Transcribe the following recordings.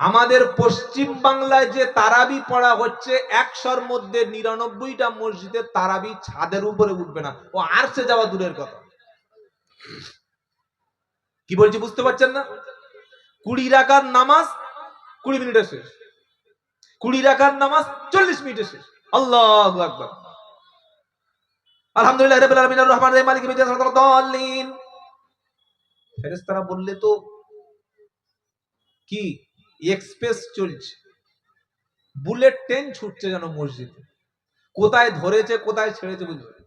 আমাদের পশ্চিম বাংলায় যে তারাবি পড়া হচ্ছে, একশোর মধ্যে নিরানব্বইটা মসজিদের তারাবি ছাদের উপরে উঠবে না। ও আর সে যাওয়া দূরের কথা। কি বলছি বুঝতে পারছেন না? কুড়ি রাকার নামাজ, কুড়ি মিনিটে শেষ। কুড়ি রাকার নামাজ, চল্লিশ মিনিটে শেষ। আল্লাহ আলহামদুলিল্লাহ বললে তো, কি? এক্সপ্রেস চলছে। বুলেট ট্রেন ছুটছে যেন মসজিদে। কোথায় ধরেছে, কোথায় ছেড়েছে বুঝবে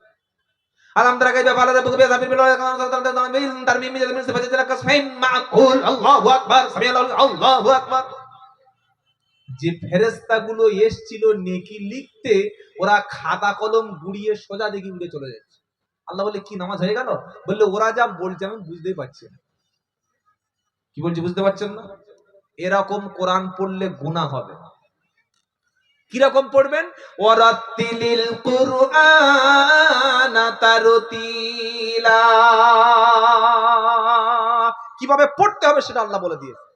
আল্লাহু আকবার সামিআল্লাহু যে ফেরেশতাগুলো এসছিল নেকি লিখতে, ওরা খাতা, কলম গুড়িয়ে সোজা দেখি উড়ে চলে যাচ্ছে। আল্লাহ বলে, কি, নামাজ হয়ে গেল? বললে, ওরা যা বলছে, আমি বুঝতেই পারছি না। কি বলছি, বুঝতে পারছেন না? এরকম কোরআন পড়লে গুণা হবে। কীরকম পড়বেন? ওরাতিলিল কুরআন তারতিলা। কীভাবে পড়তে হবে সেটা আল্লাহ বলে দিয়েছে।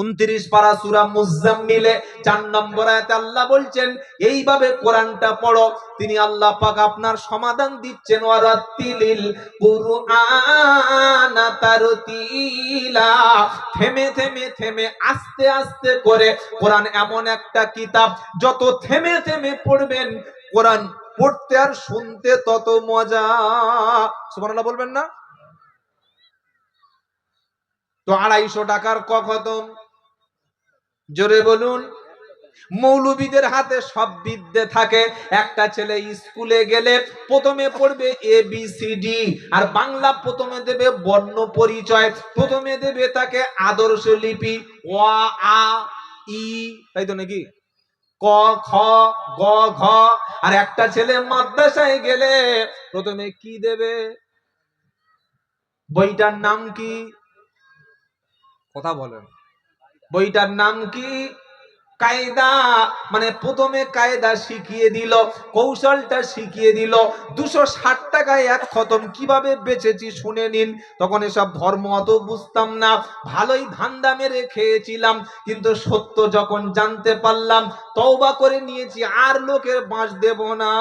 উনত্রিশ পারা সুরা মুজাম্মিলে চার নম্বর আয়াতে আল্লাহ বলছেন, এইভাবে কোরআনটা পড়ো। তিনি আল্লাহ পাক আপনার সমাধান দিচ্ছেন ওয়ারাত্তিলিল কুরআনা তারতিলা। থেমে থেমে থেমে, আস্তে আস্তে করে কোরআন এমন একটা কিতাব, যত থেমে থেমে পড়বেন, কোরআন পড়তে আর শুনতে তত মজা। সুবহানাল্লাহ বলবেন না? তো আড়াইশো টাকার ক খতম? জোরে বলুন। মৌলবীদের হাতে সব বিদ্যে থাকে। একটা ছেলে স্কুলে গেলে প্রথমে পড়বে এ বি সি ডি আর বাংলা প্রথমে দেবে বর্ণ পরিচয়। প্রথমে দেবে তাকে আদর্শ লিপি। অ আ, ই, তাই তো নাকি? ক, খ, গ, ঘ। আর একটা ছেলে মাদ্রাসায় গেলে প্রথমে কি দেবে? বইটার নাম কি? কথা বলেন। বইটার নাম কি? কায়দা। মানে প্রথমে কায়দা শিখিয়ে দিল, কৌশলটা শিখিয়ে দিল। দুশো ষাট টাকায় এক খতম। কীভাবে বেচেছি শুনে নিন। তখন এসব ধর্ম অত বুঝতাম না। ভালোই ধান্দা মেরে খেয়েছিলাম। কিন্তু সত্য যখন জানতে পারলাম, তওবা করে নিয়েছি, আর লোকের বাঁশ দেব না।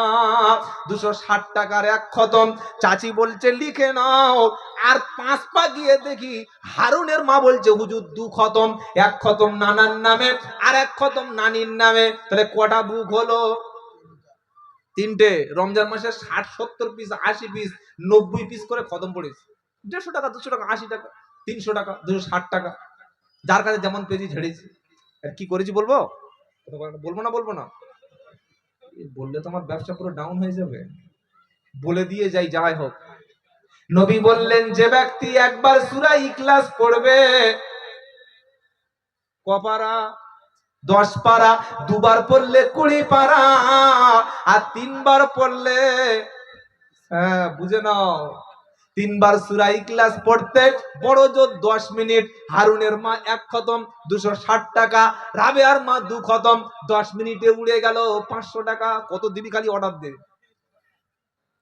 দুশো ষাট টাকার এক খতম। চাচি বলছে, লিখে নাও। আর পাঁচ পা গিয়ে দেখি হারুনের মা বলছে, হুজুর, দু খতম, এক খতম নানার নামে আর এক খতম নানির নামে। তাহলে কটা বুক হলো? তিনটে। রমজান মাসে ষাট, সত্তর পিস আশি পিস নব্বই পিস করে খতম পড়েছে। দেড়শো টাকা, দুশো টাকা, আশি টাকা, তিনশো টাকা, দুশো ষাট টাকা। যার কাছে যেমন পেয়েছি ঝেড়েছি। আর কি করেছি বলব? বলব না বলব না। বললে তো আমার ব্যবসা পুরো ডাউন হয়ে যাবে। বলে দিয়ে যাই যাই হোক। নবী বললেন, যে ব্যক্তি একবার সুরা ইখলাস পড়বে, কপারা, দশ পারা, দুবার পড়লে কুড়ি পারা, আর তিনবার পড়লে হ্যাঁ বুঝে নাও, তিনবার সুরা ইখলাস পড়তে বড় জোর দশ মিনিট, হারুনের মা এক খতম, দুশো ষাট টাকা, রাবেয়ার মা দু খতম, দশ মিনিটে উড়ে গেল পাঁচশো টাকা, কত দিবি খালি অর্ডার দে।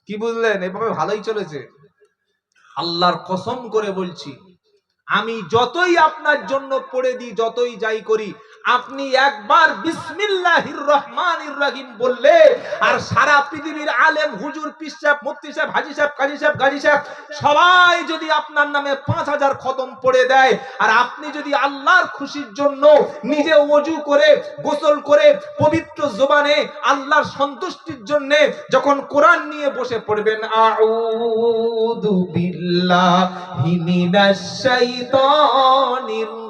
কি বুঝলেন? এভাবে ভালোই চলেছে। আল্লাহর কসম করে বলছি আমি যতই আপনার জন্য পড়ে দিই যতই যাই করি আপনি একবার বিসমিল্লাহির রহমানির রহিম বললে, আর সারা পৃথিবীর আলেম, হুজুর পিসাব মুফতি সাহেব, হাজি সাহেব, কাজী সাহেব, গাজী সাহেব, সবাই যদি আপনার নামে পাঁচ হাজার খতম পড়ে দেয়, আর আপনি যদি আল্লাহর খুশির জন্য নিজে অজু করে, গোসল করে, পবিত্র জোবানে আল্লাহর সন্তুষ্টির জন্য যখন কোরআন নিয়ে বসে পড়বেন, আউযু বিল্লাহি মিনাশ শাইতানির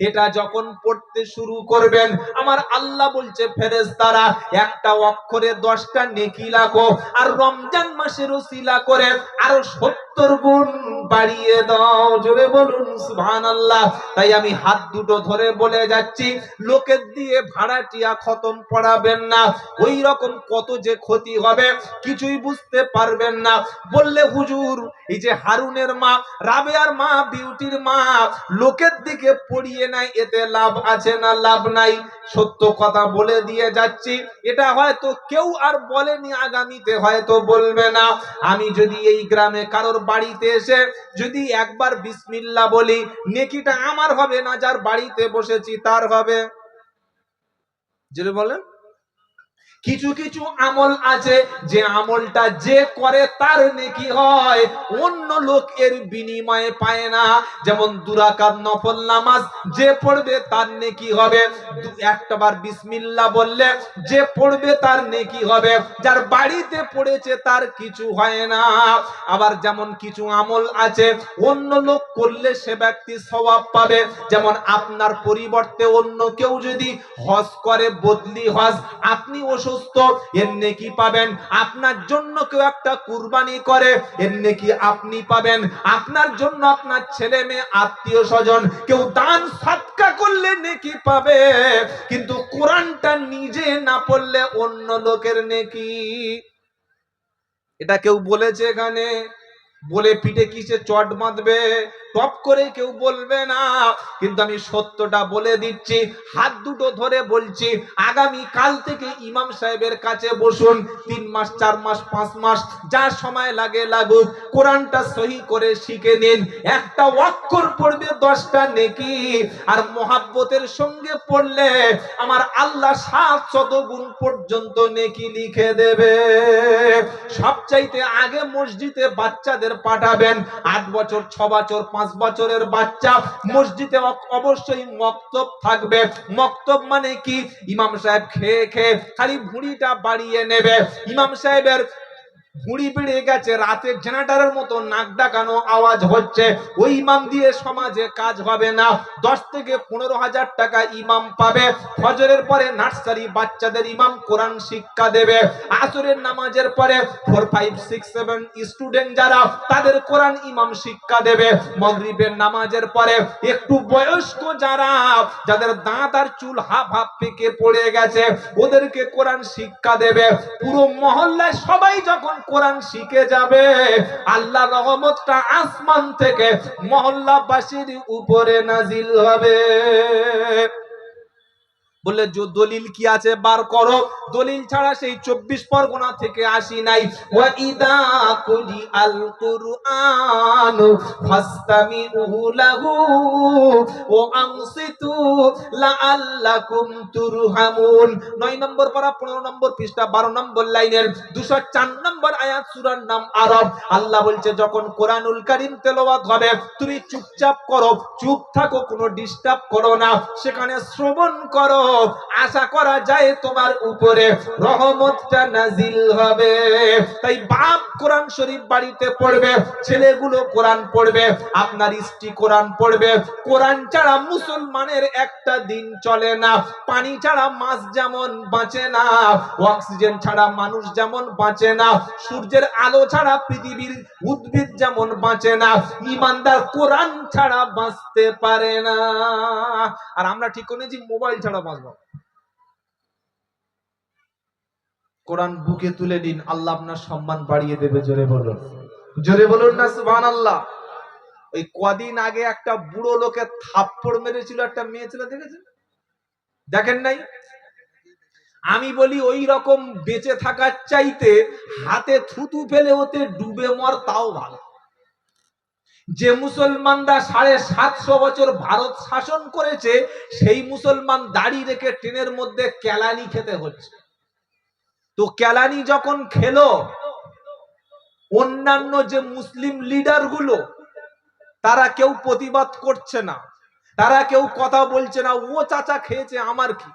এটা যখন পড়তে শুরু করবেন, আমার আল্লাহ বলছে, ফেরেশতারা, একটা অক্ষরে দশটা নেকি লাখো আর রমজান মাসের ওসিলা করে আরও সত্তর গুণ বাড়িয়ে দাও। জোরে বলুন, সুবহানাল্লাহ। তাই আমি হাত দুটো ধরে বলে যাচ্ছি, লোকের দিয়ে ভাড়াটিয়া খতম পড়াবেন না। ওই রকম কত যে ক্ষতি হবে, কিছুই বুঝতে পারবেন না। বললে হুজুর, এই যে হারুনের মা, রাবেয়ার মা, বিউটির মা, লোকের দিকে পড়িয়ে নাই, এতে লাভ আছে না লাভ নাই, সত্য কথা বলে দিয়ে যাচ্ছি। এটা হয়তো কেউ আর বলেনি আগামীতে, হয়তো বলবে না। আমি যদি এই গ্রামে কারোর বাড়িতে এসে যদি একবার বিসমিল্লা বলি, নেকিটা আমার হবে না, যার বাড়িতে বসেছি তার হবে। যেটা বলেন। কিছু কিছু আমল আছে যে আমলটা যে করে তার নেকি হয়। অন্য লোক এর বিনিময়ে পায় না। যেমন দুরাকাত নফল নামাজ, যে পড়বে তার নেকি হবে। একটাবার বিসমিল্লাহ বললে যে পড়বে তার নেকি হবে। যার বাড়িতে পড়েছে তার কিছু হয় না। আবার যেমন কিছু আমল আছে, অন্য লোক করলে সে ব্যক্তি স্বভাব পাবে। যেমন আপনার পরিবর্তে অন্য কেউ যদি হজ করে বদলি হজ, আপনি অসুস্থ এর নেকি পাবেন? আপনার জন্য কেউ একটা কুরবানি করে। এর নেকি আপনি পাবেন? আপনার জন্য আপনার ছেলে মেয়ে, আত্মীয় স্বজন কেউ দান সৎকা করলে নেকি পাবে। কিন্তু কোরআনটা নিজে না পড়লে অন্য লোকের নেকি? এটা কেউ বলেছে এখানে? বলে পিঠে কিসে চট বাঁধবে? টপ করে কেউ বলবে না। কিন্তু আমি সত্যটা বলে দিচ্ছি, হাত দুটো ধরে বলছি, আগামী কাল থেকে ইমাম সাহেবের কাছে বসুন, তিন মাস, চার মাস, পাঁচ মাস, যা সময় লাগে লাগুক, কোরআনটা সহি করে শিখে নিন। একটা অক্ষর পড়বে, দশটা নেকি। আর মহাব্বতের সঙ্গে পড়লে আমার আল্লাহ সাত শত গুণ পর্যন্ত নেকি লিখে দেবে। সবচাইতে আগে মসজিদে বাচ্চাদের পাঠাবেন, আট বছর, ছ বছর, পাঁচ বছরের বাচ্চা মসজিদে অবশ্যই মক্তব থাকবে। মক্তব মানে কি? ইমাম সাহেব খেয়ে খেয়ে খালি ভুঁড়িটা বাড়িয়ে নেবে। ইমাম সাহেবের ভুঁড়ি বেড়ে গেছে, রাতে জেনারেটরের মতো নাক ডাকানো আওয়াজ হচ্ছে। ওই ইমাম দিয়ে সমাজে কাজ হবে না। দশ থেকে পনেরো হাজার টাকা ইমাম পাবে। ফজরের পরে নার্সারি বাচ্চাদের ইমাম কোরআন শিক্ষা দেবে। আসরের নামাজের পরে four five six seven student যারা, তাদের কোরআন ইমাম শিক্ষা দেবে। মগরিবের নামাজের পরে একটু বয়স্ক যারা, যাদের দাঁত আর চুল হাফ হাফ পেকে পড়ে গেছে, ওদেরকে কোরআন শিক্ষা দেবে। পুরো মহল্লায় সবাই যখন কোরআন শিখে যাবে। আল্লাহ রহমতটা আসমান থেকে মহল্লাবাসীর উপরে নাজিল হবে। বললে দলিল কি আছে? বার করো। দলিল ছাড়া সেই চব্বিশ পরগনা থেকে আসি নাই। ও আনসিতু লাআল্লাকুম তুরহামুন। 9 নম্বর পারা 15 নম্বর পৃষ্ঠা 12 নম্বর লাইনের 204 নম্বর নাম আরব। আল্লাহ বলছে, যখন তুমি চুপচাপ করো, চুপ থাকো, কোনো ডিস্টার্ব করো না। সেখানে শ্রবণ করো। আশা করা যায় তোমার উপরে রহমতটা নাজিল হবে। তাই বাপ কোরআন শরীফ বাড়িতে পড়বে, ছেলেগুলো কোরআন পড়বে, আপনার স্ত্রী কোরআন পড়বে। কোরআন ছাড়া মুসলমানের একটা দিন চলে না। পানি ছাড়া মাছ যেমন বাঁচে না, অক্সিজেন ছাড়া মানুষ যেমন বাঁচে না, সূর্যের আলো ছাড়া পৃথিবীর উদ্ভিদ যেমন বাঁচে না, ইমানদার কোরআন ছাড়া বাঁচতে পারে না। আর আমরা ঠিক করে যে মোবাইল ছাড়া বাঁচবো। কোরআন বুকে তুলে নিন, আল্লাহ আপনার সম্মান বাড়িয়ে দেবে, জোরে বলুন। জোরে বলুন না সুবহান আল্লাহ ওই কদিন আগে একটা বুড়ো লোকে থাপ্পড় মেরেছিল, একটা মেয়ে ছেলে, দেখেছেন? দেখেন নাই? আমি বলি, ওই রকম বেঁচে থাকার চাইতে হাতে থুতু ফেলে ওতে ডুবে মর, তাও ভালো। যে মুসলমানরা সাড়ে সাতশো বছর ভারত শাসন করেছে, সেই মুসলমান দাড়ি রেখে ট্রেনের মধ্যে কেলানি খেতে হচ্ছে। তো কেলানি যখন খেলো, অন্যান্য যে মুসলিম লিডারগুলো তারা কেউ প্রতিবাদ করছে না। তারা কেউ কথা বলছে না, ও চাচা খেয়েছে, আমার কি?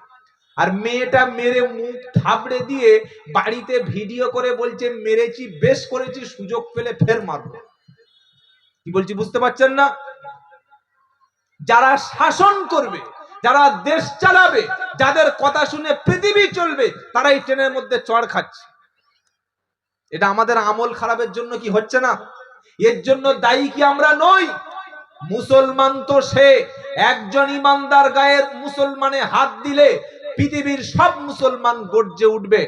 আর মেয়েটা মেরে মুখ থাবড়ে দিয়ে বাড়িতে ভিডিও করে বলছে, মেরেছি, বেশ করেছি, সুযোগ পেলে ফের মারবো। কি বলছি, বুঝতে পারছেন না? যারা শাসন করবে যারা দেশ চালাবে, যাদের কথা শুনে পৃথিবী চলবে, তারাই ট্রেনের মধ্যে চড় খাচ্ছে। এটা আমাদের আমল খারাপের জন্য কি হচ্ছে না? এর জন্য দায়ী কি আমরা নই? মুসলমান তো সে, একজন ইমানদার গায়ের মুসলমানে হাত দিলে পৃথিবীর সব মুসলমান গর্জে উঠবে।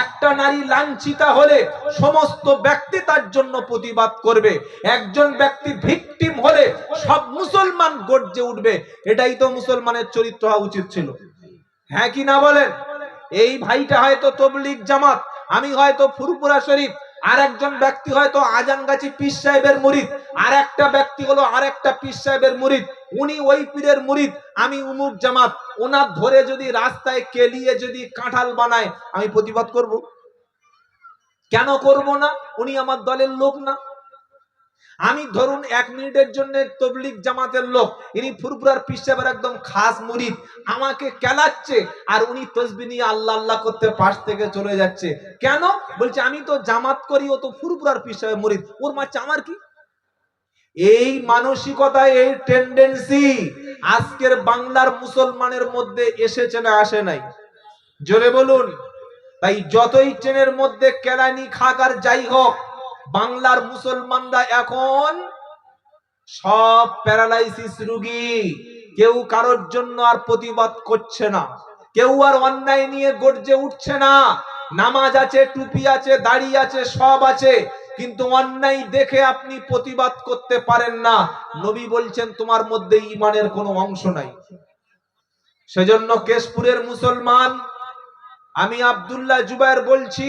একটা নারী লাঞ্ছিতা হলে সমস্ত ব্যক্তি তার জন্য প্রতিবাদ করবে। একজন ব্যক্তি ভিকটিম হলে সব মুসলমান গর্জে উঠবে। এটাই তো মুসলমানের চরিত্র হওয়া উচিত ছিল। হ্যাঁ কি না বলেন? এই ভাইটা হয়তো তবলিগ জামাত, আমি হয়তো ফুরপুরা শরীফ আর একজন ব্যক্তি হয়তো আজানগাছি পীর সাহেবের মুরিদ আর একটা ব্যক্তি হলো আর একটা পীর সাহেবের মুরিদ। উনি ওই পীরের মুরিদ, আমি উমুক জামাত। ওনার ধরে যদি রাস্তায় কেলিয়ে যদি কাঁঠাল বানায়, আমি প্রতিবাদ করব। কেন করব না? উনি আমার দলের লোক না। আমি ধরুন এক মিনিটের জন্য তবলিগ জামাতের লোক, ইনি ফুরফুরার পিসাবের একদম খাস মুরিদ। আমাকে কেলাচ্ছে আর উনি তসবি নিয়ে আল্লাহ আল্লাহ করতে পাশ থেকে চলে যাচ্ছে। কেন? বলছে, আমি তো জামাত করি, ও তো ফুরফুরার পিসাবের মুরিদ। ওর মাচ্ছে আমার কি? এই মানসিকতা এই টেন্ডেন্সি আজকের বাংলার মুসলমানের মধ্যে এসেছে না আসে নাই। জোরে বলুন তাই যতই ট্রেনের মধ্যে কেলানি খাক আর যাই হোক, বাংলার মুসলমানরা এখন সব প্যারালাইসিস রুগী। কেউ কারোর জন্য আর প্রতিবাদ করছে না। কেউ আর অন্যায় নিয়ে গর্জে উঠছে না। নামাজ আছে, টুপি আছে, দাড়ি আছে, সব আছে। কিন্তু অন্যায় দেখে আপনি প্রতিবাদ করতে পারেন না। নবী বলছেন, তোমার মধ্যে ইমানের কোনো অংশ নাই। সেজন্য কেশপুরের মুসলমান, আমি আবদুল্লাহ জুবাইর বলছি,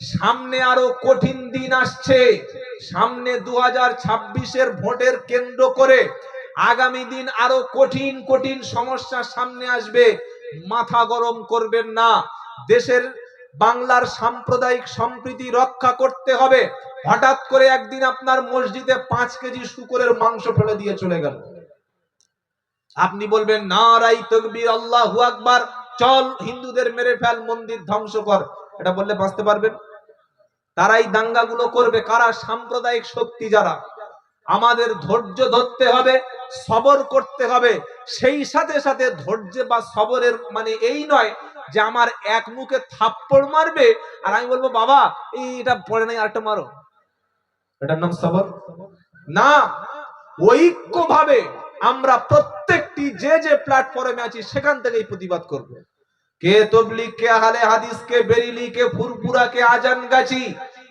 সামনে আরও কঠিন দিন আসছে। সামনে দু হাজার ছাব্বিশের ভোটের কেন্দ্র করে আগামী দিন আরও কঠিন কঠিন সমস্যা সামনে আসবে। মাথা গরম করবেন না। দেশের বাংলার সাম্প্রদায়িক সম্প্রীতি রক্ষা করতে হবে। হঠাৎ করে একদিন আপনার মসজিদে পাঁচ কেজি শুকরের মাংস ফেলে দিয়ে চলে গেল। আপনি বলবেন না রাই তকবির, আল্লাহ আকবার, চল হিন্দুদের মেরে ফেল, মন্দির ধ্বংস কর। এটা বললে বাঁচতে পারবেন? তারাই দাঙ্গাগুলো করবে, কারা সাম্প্রদায়িক শক্তি যারা। আমাদের ধৈর্য ধরতে হবে, সবর করতে হবে। সেই সাথে সাথে ধৈর্য বা সবরের মানে এই নয় যে আমার এক মুখে থাপ্পড় মারবে, আর আমি বলব, বাবা, এই এটা পড়ে নাই, আরেকটা মারো। এটার নাম সবর? না, ঐক্যভাবে আমরা প্রত্যেকটি যে যে প্ল্যাটফর্মে আছি, সেখান থেকেই প্রতিবাদ করব। কে তবলিগ কে আহলে হাদিস, কে বেরিলি, কে ফুরপুরা কে আজান গাছি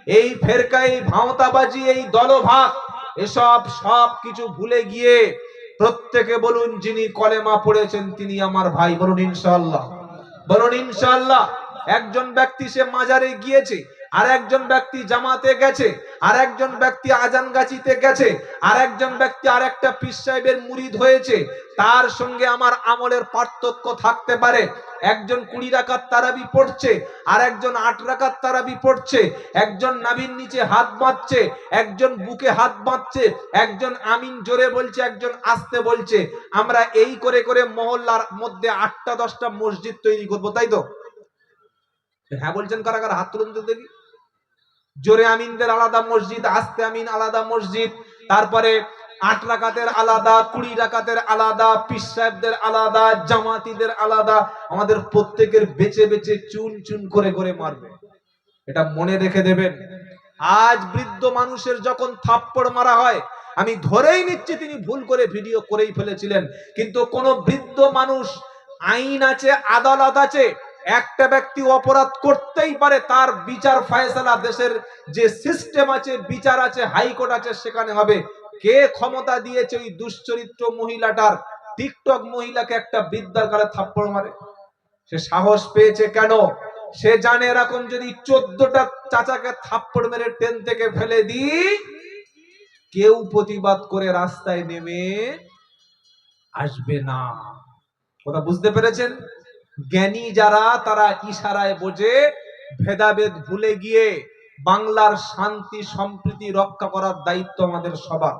এই ফেরকা, এই ভাঁওতাবাজি, এই দলভাগ, এসব সব কিছু ভুলে গিয়ে প্রত্যেকে বলুন, যিনি কলেমা পড়েছেন, তিনি আমার ভাই, বলুন ইনশাআল্লাহ। বলুন ইনশাআল্লাহ, একজন ব্যক্তি সে মাজারে গিয়েছে আর একজন ব্যক্তি জামাতে গেছে, আর একজন ব্যক্তি আজান গাছিতে গেছে, আর একজন ব্যক্তি আর একটা পীর সাহেবের মুরিদ হয়েছে, তার সঙ্গে আমার আমলের পার্থক্য থাকতে পারে। একজন কুড়ি রাকাত তারাবি পড়ছে, আর একজন আট রাকাত তারাবি পড়ছে। একজন নাভির নিচে হাত বাঁধছে, একজন বুকে হাত বাঁধছে, একজন আমিন জোরে বলছে, একজন আস্তে বলছে। আমরা এই করে করে মহল্লার মধ্যে আটটা দশটা মসজিদ তৈরি করব, তাই তো? হ্যাঁ বলছেন কারা কারা হাত তুলুন দেখি। জোরে আমিনদের আলাদা মসজিদ, আস্তে আমিন আলাদা মসজিদ। তারপরে আট রাকাতের আলাদা, কুড়ি রাকাতের আলাদা পিস সাহেবদের আলাদা, জামাতিদের আলাদা। আমাদের প্রত্যেকের বেছে বেছে চুন চুন করে করে মারবে। এটা মনে রেখে দেবেন। আজ বৃদ্ধ মানুষের যখন থাপ্পড় মারা হয়, আমি ধরেই নিচ্ছি তিনি ভুল করে ভিডিও করেই ফেলেছিলেন। কিন্তু কোন বৃদ্ধ মানুষ আইন আছে, আদালত আছে একটা ব্যক্তি অপরাধ করতেই পারে, তার বিচার ফয়সালা দেশের যে সিস্টেম আছে, বিচার আছে হাইকোর্ট আছে, সেখানে হবে। কে ক্ষমতা দিয়েছে ওই দুশ্চরিত্র মহিলাটার? টিকটক মহিলাকে একটা বিদ্যার কালে থাপ্পড় মারে। সে সাহস পেয়েছে কেন? সে জানে এরকম যদি চোদ্দটা চাচাকে থাপ্পড় মেরে ট্রেন থেকে ফেলে দিই, কেউ প্রতিবাদ করে রাস্তায় নেমে আসবে না। কথা বুঝতে পেরেছেন? জ্ঞানী যারা, তারা ইশারায় বোঝে, ভেদাভেদ ভুলে গিয়ে বাংলার শান্তি, সম্প্রীতি রক্ষা করার দায়িত্ব আমাদের সবার।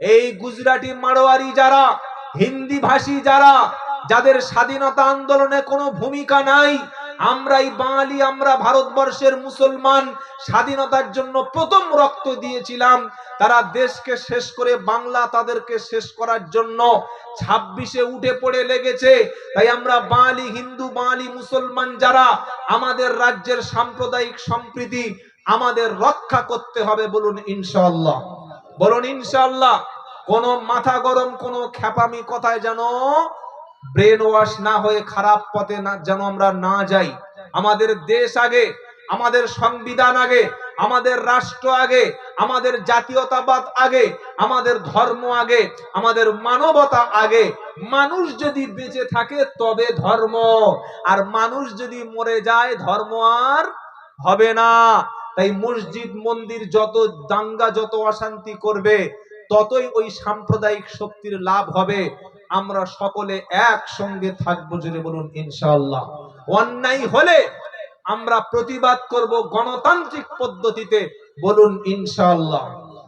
এই গুজরাটি মারোয়ারি যারা, হিন্দি ভাষী যারা, যাদের স্বাধীনতা আন্দোলনে কোনো ভূমিকা নাই আমরাই বাঙালি, আমরা ভারতবর্ষের মুসলমান, স্বাধীনতার জন্য প্রথম রক্ত দিয়েছিলাম। তারা দেশকে শেষ করে বাংলা তাদেরকে শেষ করার জন্য ছাব্বিশে উঠে পড়ে লেগেছে। তাই আমরা বাঙালি, হিন্দু, বাঙালি, মুসলমান যারা, আমাদের রাজ্যের সাম্প্রদায়িক সম্প্রীতি আমাদের রক্ষা করতে হবে বলুন ইনশাল্লাহ বলুন ইনশাআল্লাহ, কোন মাথা গরম, কোন খ্যাপামি কথায় যেন ব্রেন ওয়াশ না হয়ে খারাপ পথে না যেন আমরা না যাই। আমাদের দেশ আগে, আমাদের সংবিধান আগে, আমাদের রাষ্ট্র আগে, আমাদের জাতীয়তাবাদ আগে, আমাদের ধর্ম আগে, আমাদের মানবতা আগে। মানুষ যদি বেঁচে থাকে তবে ধর্ম, আর মানুষ যদি মরে যায় ধর্ম আর হবে না। তাই মসজিদ, মন্দির যত দাঙ্গা, যত অশান্তি করবে, ততই ওই সাম্প্রদায়িক শক্তির লাভ হবে। আমরা সকলে একসঙ্গে থাকব জুড়ে বলুন, ইনশাআল্লাহ। অন্যায় হলে আমরা প্রতিবাদ করব গণতান্ত্রিক পদ্ধতিতে। বলুন, ইনশাআল্লাহ।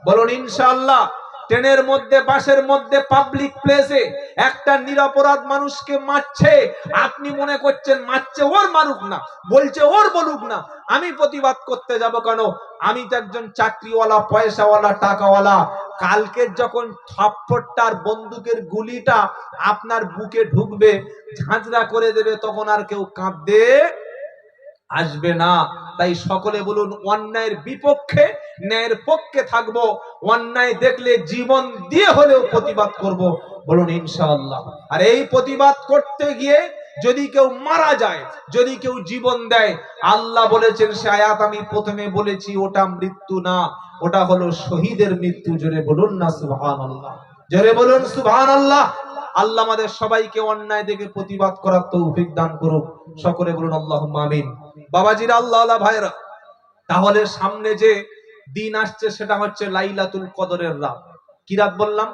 বলুন, ইনশাআল্লাহ। ট্রেনের মধ্যে, বাসের মধ্যে পাবলিক প্লেসে একটা নিরপরাধ মানুষকে মারছে। আপনি মনে করছেন মারছে ওর মারুক না, বলছে ওর বলুক না। আমি প্রতিবাদ করতে যাব কেন? আমি তো একজন চাকরিওয়ালা, পয়সাওয়ালা, টাকাওয়ালা। কালকের যখন থাপ্পড়টার বন্দুকের গুলিটা আপনার বুকে ঢুকবে, ঝাঁঝরা করে দেবে, তখন আর কেউ কাঁদতে আসবে না। তাই সকলে বলুন, অন্যায়ের বিপক্ষে, ন্যায়ের পক্ষে থাকব। অন্যায় দেখলে জীবন দিয়ে হলেও প্রতিবাদ করব। বলুন, ইনশাআল্লাহ। আর এই প্রতিবাদ করতে গিয়ে যদি কেউ মারা যায়, যদি কেউ জীবন দেয়, আল্লাহ বলেছেন, সে আয়াত আমি প্রথমে বলেছি, ওটা মৃত্যু না, ওটা হলো শহীদের মৃত্যু। জোরে বলুন না সুবহান আল্লাহ জোরে বলুন সুবহান আল্লাহ আল্লাহ আমাদের সবাইকে অন্যায় দেখে প্রতিবাদ করার তৌফিক দান করুক। সকলে বলুন আল্লাহ আমিন। বাবাজিরা আল্লাহ ভাইরা তাহলে সামনে যে দিন আসছে সেটা হচ্ছে লাইলাতুল কদরের রাত। কি রাত বললাম?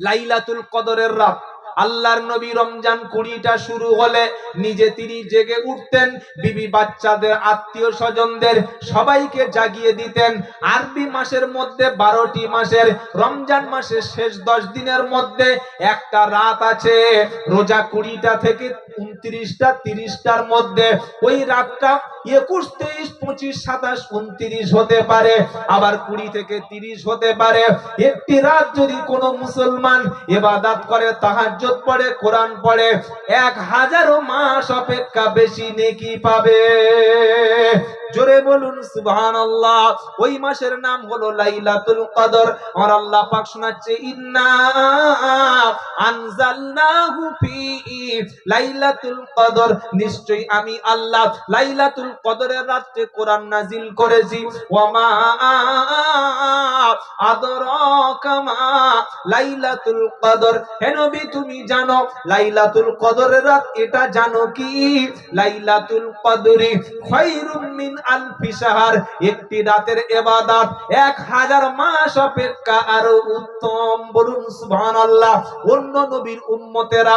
লাইলাতুল কদরের রাত। আল্লাহর নবী রমজান কুড়িটা শুরু হলে নিজে তিনি জেগে উঠতেন, বিবি বাচ্চাদের, আত্মীয় স্বজনদের সবাইকে জাগিয়ে দিতেন। আরবি মাসের মধ্যে, বারোটি মাসের রমজান মাসের শেষ দশ দিনের মধ্যে একটা রাত আছে, রোজা কুড়িটা থেকে উনত্রিশটা, তিরিশটার মধ্যে। ওই রাতটা একুশ, তেইশ, পঁচিশ, সাতাশ, উনত্রিশ হতে পারে, আবার কুড়ি থেকে তিরিশ হতে পারে। একটি রাত যদি কোনো মুসলমান এবাদাত করে, তাহাজ্জুদ পড়ে, কোরআন পড়ে, এক হাজারো মাস অপেক্ষা বেশি নেকি পাবে। জোরে বলুন, সুবহানাল্লাহ। ওই মাসের নাম হলো লাইলাতুল কদর। আর আল্লাহ পাক শোনাচ্ছে, ইন্না আনজালনাহু ফি লাইলাতুল কদর। নিশ্চয়ই আমি আল্লাহ লাইলাতুল কদরের রাতে কোরআন নাজিল করেছি। ওয়ামা আদরাকা মা লাইলাতুল কদর। হে নবী, তুমি জানো লাইলাতুল কদরের রাত, এটা জানো কি? লাইলাতুল কদরি খায়রুম মিন আলফি সাহার একটি রাতের এবাদাত এক হাজার মাস অপেক্ষা আরও উত্তম বলুন সুবহানাল্লাহ। অন্য নবীর উম্মতেরা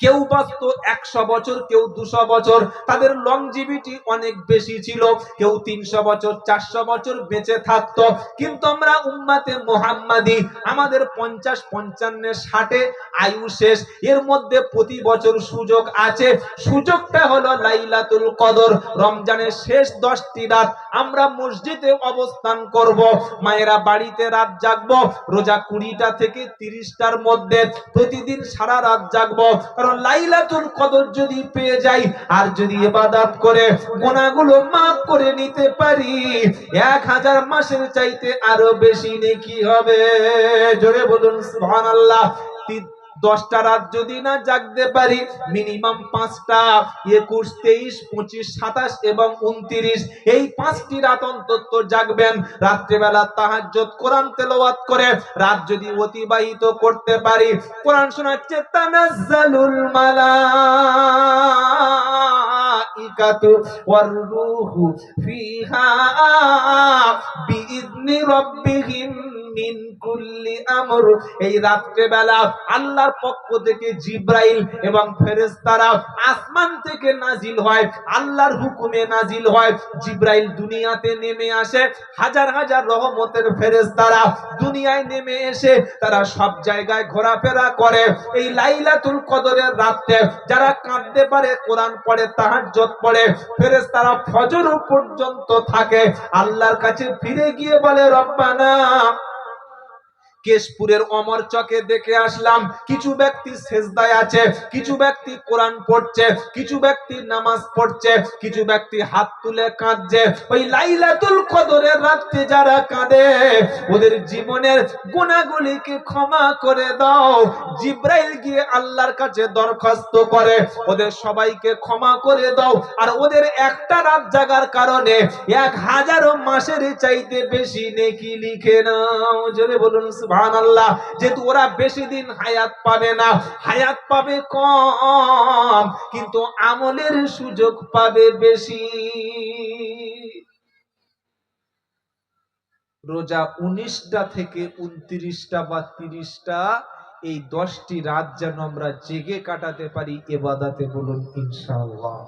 কেউ বাঁচত একশো বছর, কেউ দুশো বছর। তাদের লংজিভিটি অনেক বেশি ছিল। কেউ তিনশো বছর, চারশো বছর বেঁচে থাকতো। কিন্তু আমরা উম্মাতে মোহাম্মাদি, আমাদের পঞ্চাশ পঞ্চান্ন ষাটে আয়ু শেষ। এর মধ্যে প্রতি বছর সুযোগ আছে। সুযোগটা হলো লাইলাতুল কদর। রমজানের শেষ দশটি রাত আমরা মসজিদে অবস্থান করব। মায়েরা বাড়িতে রাত জাগবো। রোজা কুড়িটা থেকে তিরিশটার মধ্যে প্রতিদিন সারা রাত জাগবো। কারণ লাইলাতুল কদর যদি পেয়ে যাই, আর যদি ইবাদত করে, গুনাহগুলো maaf করে নিতে পারি, এক হাজার মাসের চাইতে আরও বেশি নেকি হবে। জোরে বলুন, সুবহানাল্লাহ। দশটা রাত যদি না জাগতে পারি মিনিমাম পাঁচটা, একুশ, তেইশ, পঁচিশ, সাতাশ এবং উনত্রিশ, এই পাঁচটি রাত অন্তত জাগবেন। রাত্রেবেলা যত কোরআন তেলাওয়াত করে রাত যদি অতিবাহিত করতে পারি, কোরআন শোনাচ্ছে, তানাজ্জালুল মালাইকাতু ওয়ার রূহু ফিহা বিইذনি রাব্বিহিম মিন কুল্লি আমর। এই রাত্রেবেলা আল্লাহর পক্ষ থেকে জিব্রাইল এবং ফেরেশতারা আসমান থেকে নাজিল হয়, আল্লাহর হুকুমে নাজিল হয়। জিব্রাইল দুনিয়াতে নেমে আসে, হাজার হাজার রহমতের ফেরেশতারা দুনিয়ায় নেমে এসে তারা সব জায়গায় ঘোরাফেরা করে। এই লাইলাতুল কদরের রাতে যারা কাঁদতে পারে, কোরআন পড়ে তাহাজ্জুদ পড়ে ফেরেশতারা ফজর পর্যন্ত থাকে। আল্লাহর কাছে ফিরে গিয়ে বলে রব্বানা কেশপুরের অমর চকে দেখে আসলাম, কিছু ব্যক্তি সেজদায় আছে, কিছু ব্যক্তি কোরআন পড়ছে, কিছু ব্যক্তি নামাজ পড়ছে, কিছু ব্যক্তি হাত তুলে কাঁদছে। ওই লাইলাতুল কদরের রাত্রে যারা কাঁদে, ওদের জীবনের গুণাগুলিকে ক্ষমা করে দাও। জিব্রাইল গিয়ে আল্লাহর কাছে দরখাস্ত করে, ওদের সবাইকে ক্ষমা করে দাও। আর ওদের একটা রাত জাগার কারণে এক হাজারো মাসের চাইতে বেশি নেকি লিখে নাও। জোরে বলুন সুবহানাল্লাহ, যেহেতু ওরা বেশি দিন হায়াত পাবে না। হায়াত পাবে কম, কিন্তু আমলের সুযোগ পাবে বেশি। রোজা উনিশটা থেকে উনত্রিশটা বা তিরিশটা, এই দশটি রাত যেন আমরা জেগে কাটাতে পারি, এবাদাতে বলুন ইনশাআল্লাহ।